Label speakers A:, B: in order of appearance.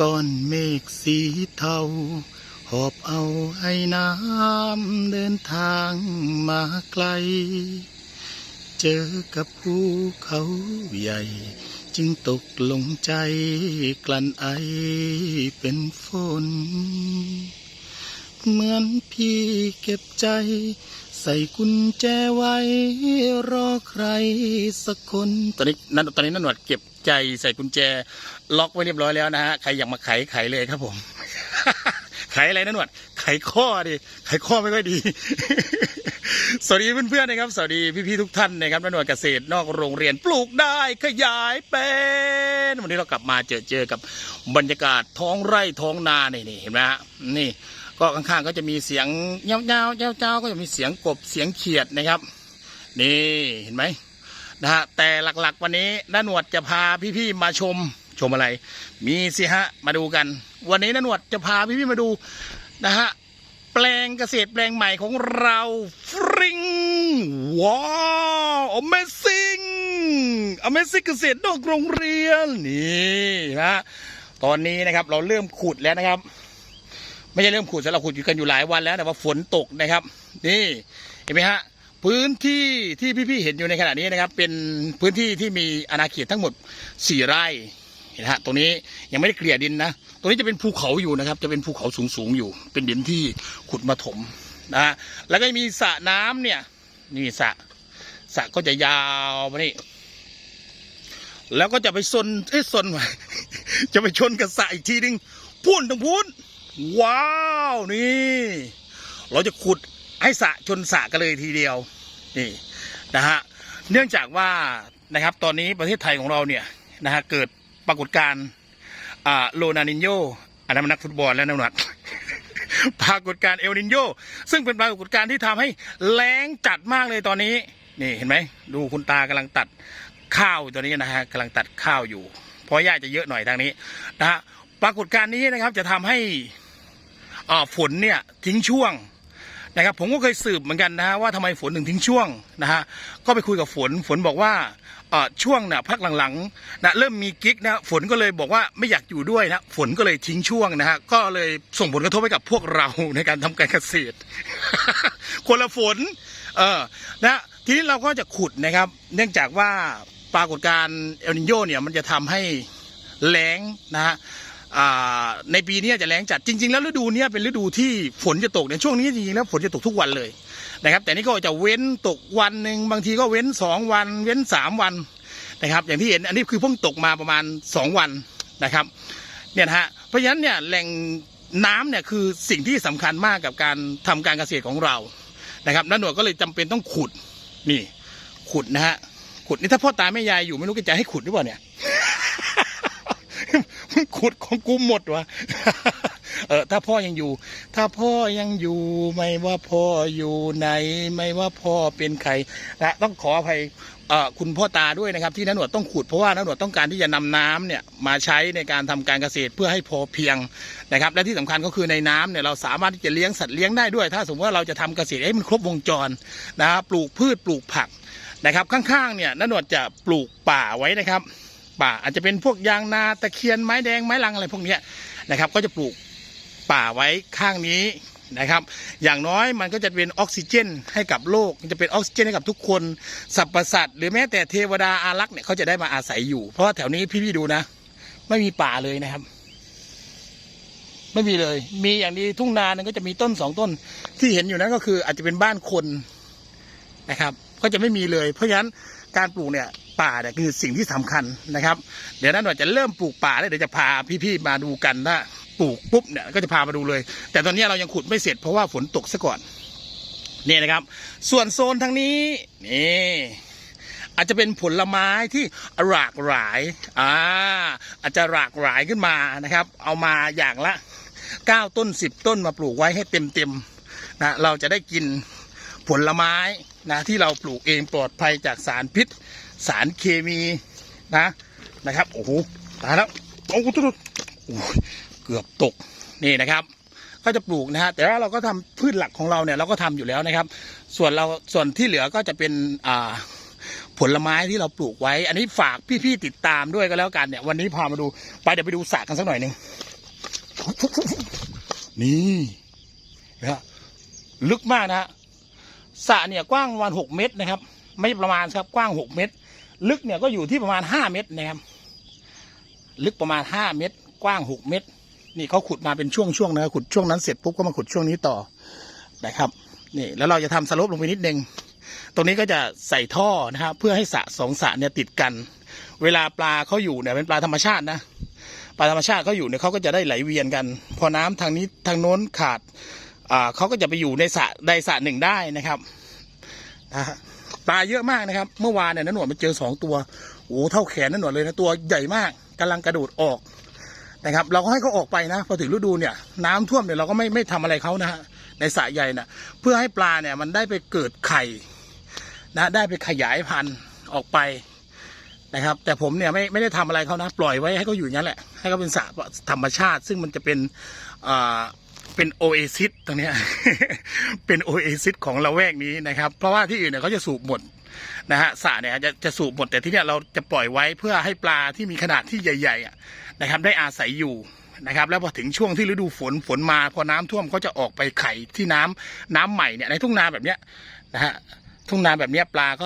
A: ก้อนเมฆสีเทา หอบเอาไอ้น้ำเดินทางมาไกล เจอกับภูเขาใหญ่ จึงตกลงใจกลั่นไอเป็นฝน เหมือนพี่เก็บใจ ใส่กุญแจไว้ รอใครสักคน ตอนนี้นั่นตอนนี้นันหนวดเก็บใจใส่กุญแจ ล็อกไว้เรียบร้อยแล้วนะฮะ ใครอยากมาไขไขเลยครับผม ไขอะไรนันหนวด ไขข้อดิ ไขข้อไม่ค่อยดี สวัสดีเพื่อนๆนะครับ สวัสดีพี่ๆทุกท่านนะครับนันหนวดเกษตรนอกโรงเรียนปลูกได้ขยายเป็น วันนี้เรากลับมาเจอเจอกับบรรยากาศท้องไร่ท้องนานี่นี่เห็นไหมฮะนี่ ก็ข้างๆก็จะมีเสียงเงาเงาเจ้าเจ้าก็จะมีเสียงกบเสียงเขียดนะครับ นี่เห็นไหมนะฮะแต่หลักๆ วันนี้น้าหนวดจะพาพี่ๆมาชม ชมอะไร มีสิฮะมาดูกัน วันนี้นหนวดจะพาพี่ๆมาดูนะฮะแปลงเกษตรแปลงใหม่ของเราฟริงว้าว Amazing Amazing เกษตรนอกโรงเรียนนี่นะตอนนี้นะครับเราเริ่มขุดแล้วนะครับ ไม่ใช่เริ่มขุดสำหรับขุดอยู่กันอยู่หลายวันแล้วแต่ว่าฝนตกนะครับ นี่เห็นไหมฮะพื้นที่ที่พี่ๆเห็นอยู่ในขณะนี้นะครับ เป็นพื้นที่ที่มีอาณาเขตทั้งหมดสี่ไร่ ห็นฮะตรงนี้ยังไม่ได้เกลี่ยดินนะตรงนี้จะเป็นภูเขาอยู่นะครับ จะเป็นภูเขาสูงๆอยู่ เป็นดินที่ขุดมาถมนะฮะแล้วก็มีสระน้ำเนี่ย นี่สระสระก็จะยาวมานี่แล้วก็จะไปซนเอ้ยซนว่ะจะไปชนกับสระอีกทีนึงพุ่นตรงพุ่นว้าวนี่ เราจะขุดให้สระชนสระกันเลยทีเดียวนี่นะฮะเนื่องจากว่านะครับตอนนี้ประเทศไทยของเราเนี่ยนะฮะเกิด ปรากฏการณ์โลนานินโยอันนั้นมันนักฟุตบอลแล้วนะหนัดปรากฏการณ์เอลนินโยซึ่งเป็นปรากฏการณ์ที่ทำให้แล้งจัดมากเลยตอนนี้ นี่เห็นไหมดูคุณตากำลังตัดข้าวตัวนี้นะฮะกำลังตัดข้าวอยู่ เพราะหญ้าจะเยอะหน่อยทางนี้นะฮะปรากฏการณ์นี้นะครับจะทำให้อ่าฝนเนี่ยทิ้งช่วง นะครับผมก็เคยสืบเหมือนกันนะฮะว่าทำไมฝนถึงทิ้งช่วงนะฮะก็ไปคุยกับฝนฝนบอกว่าช่วงเนี่ยพักหลังๆนะเริ่มมีกิ๊กนะฝนก็เลยบอกว่าไม่อยากอยู่ด้วยนะฝนก็เลยทิ้งช่วงนะฮะก็เลยส่งผลกระทบให้กับพวกเราในการทำการเกษตร คนละฝนเออนะทีนี้เราก็จะขุดนะครับ เนื่องจากว่าปรากฏการณ์เอลนิโยเนี่ยมันจะทำให้แล้งนะฮะ ในปีนี้จะแรงจัดจริง ๆ แล้วฤดูนี้เป็นฤดูที่ฝนจะตกในช่วงนี้จริงๆแล้วฝนจะตกทุกวันเลยนะครับ แต่นี่ก็จะเว้นตกวันหนึ่งบางทีก็เว้นสองวัน เว้นสามวันนะครับ อย่างที่เห็นอันนี้คือเพิ่งตกมาประมาณสองวันนะครับเนี่ยฮะเพราะฉะนั้นเนี่ยแหล่งน้ำเนี่ยคือสิ่งที่สำคัญมากกับการทำการเกษตรของเรานะครับนักหนวยก็เลยจำเป็นต้องขุดนี่ขุดนะฮะขุดนี่ถ้าพ่อตาแม่ยายอยู่ไม่รู้จะให้ขุดหรือเปล่าเนี่ย ขุดของกูหมดวะเออถ้าพ่อยังอยู่ ถ้าพ่อยังอยู่ไม่ว่าพ่ออยู่ไหน ไม่ว่าพ่อเป็นใครนะต้องขออภัยเอ่อคุณพ่อตาด้วยนะครับ ที่นันหนวดต้องขุดเพราะว่านันหนวดต้องการที่จะนำน้ำเนี่ยมาใช้ในการทำการเกษตรเพื่อให้พอเพียงนะครับ และที่สำคัญก็คือในน้ำเนี่ยเราสามารถที่จะเลี้ยงสัตว์เลี้ยงได้ด้วย ถ้าสมมติว่าเราจะทำเกษตรให้มันครบวงจรนะครับปลูกพืชปลูกผักนะครับ ข้างๆเนี่ยนันหนวดจะปลูกป่าไว้นะครับ ป่า อาจจะเป็นพวกยางนาตะเคียนไม้แดงไม้ลังอะไรพวกนี้นะครับ ก็จะปลูกป่าไว้ข้างนี้นะครับ อย่างน้อยมันก็จะเป็นออกซิเจนให้กับโลกจะเป็นออกซิเจนให้กับทุกคนสรรพสัตว์หรือแม้แต่เทวดาอารักษ์เนี่ยเขาจะได้มาอาศัยอยู่ เพราะว่าแถวนี้พี่ๆดูนะ ไม่มีป่าเลยนะครับ ไม่มีเลย มีอย่างนี้ทุ่งนานึงก็จะมีต้นสองต้น ที่เห็นอยู่นั้นก็คืออาจจะเป็นบ้านคนนะครับ ก็จะไม่มีเลย เพราะฉะนั้นการปลูกเนี่ย ป่าเนี่ยคือสิ่งที่สำคัญนะครับ เดี๋ยวนั้นเราจะเริ่มปลูกป่าแล้วเดี๋ยวจะพาพี่ๆมาดูกันถ้าปลูกปุ๊บเนี่ยก็จะพามาดูเลย แต่ตอนนี้เรายังขุดไม่เสร็จเพราะว่าฝนตกซะก่อนนี่นะครับ ส่วนโซนทางนี้นี่อาจจะเป็นผลไม้ที่หลากหลายอ่าอาจจะหลากหลายขึ้นมานะครับ เอามาอย่างละเก้าต้นสิบต้นมาปลูกไว้ให้เต็มเต็มๆนะเราจะได้กินผลไม้นะที่เราปลูกเองปลอดภัยจากสารพิษ สารเคมีนะนะครับโอ้โหตายแล้วโอ้โหตุ๊ดโอ้ยเกือบตกนี่นะครับ ก็จะปลูกนะฮะแต่ว่าเราก็ทำพืชหลักของเราเนี่ยเราก็ทำอยู่แล้วนะครับ ส่วนเราส่วนที่เหลือก็จะเป็นอ่าผลไม้ที่เราปลูกไว้ อันนี้ฝากพี่ๆติดตามด้วยก็แล้วกันเนี่ย วันนี้พามาดูไปเดี๋ยวไปดูสระกันสักหน่อยหนึ่งนี่นะฮะลึกมากนะฮะสระเนี่ยกว้างประมาณหกเมตรนะครับ ไม่ประมาณครับกว้างหกเมตร ลึกเนี่ยก็อยู่ที่ประมาณห้าเมตรนะครับลึกประมาณห้าเมตร กว้างหกเมตร นี่เขาขุดมาเป็นช่วงๆนะครับขุดช่วงนั้นเสร็จปุ๊บก็มาขุดช่วงนี้ต่อนะครับนี่แล้วเราจะทำสลบลงไปนิดนึงตรงนี้ก็จะใส่ท่อนะครับเพื่อให้สระสองสระเนี่ยติดกัน เวลาปลาเขาอยู่เนี่ยเป็นปลาธรรมชาตินะปลาธรรมชาติเขาอยู่เนี่ยเขาก็จะได้ไหลเวียนกัน พอน้ำทางนี้ทางโน้นขาดอ่าเขาก็จะไปอยู่ในสระใดสระหนึ่งได้นะครับนะฮะ ปลาเยอะมากนะครับ เมื่อวานเนี่ยนนหนวดมันเจอสองตัวโอ้เท่าแขนนนหนวดเลยนะตัวใหญ่มากกำลังกระโดดออกนะครับ เราก็ให้เขาออกไปนะ พอถึงฤดูเนี่ย น้ำท่วมเนี่ยเราก็ไม่ไม่ทำอะไรเขานะฮะในสระใหญ่นะเพื่อให้ปลาเนี่ยมันได้ไปเกิดไข่นะได้ไปขยายพันธุ์ออกไปนะครับ แต่ผมเนี่ยไม่ไม่ได้ทำอะไรเขานะ ปล่อยไว้ให้เขาอยู่อย่างนั้นแหละให้เขาเป็นสระธรรมชาติ ซึ่งมันจะเป็นอ่า เป็นโอเอซิสตรงนี้ เป็นโอเอซิสของละแวกนี้นะครับ เพราะว่าที่อื่นเนี่ยเขาจะสูบหมดนะฮะสระเนี่ยจะจะสูบหมดแต่ที่เนี่ยเราจะปล่อยไว้เพื่อให้ปลาที่มีขนาดที่ใหญ่ๆนะครับ ได้อาศัยอยู่นะครับ แล้วพอถึงช่วงที่ฤดูฝนฝนมา พอน้ำท่วมก็จะออกไปไข่ที่น้ำน้ำใหม่เนี่ยในทุ่งนาแบบเนี้ยนะฮะทุ่งนาแบบเนี้ยปลาก็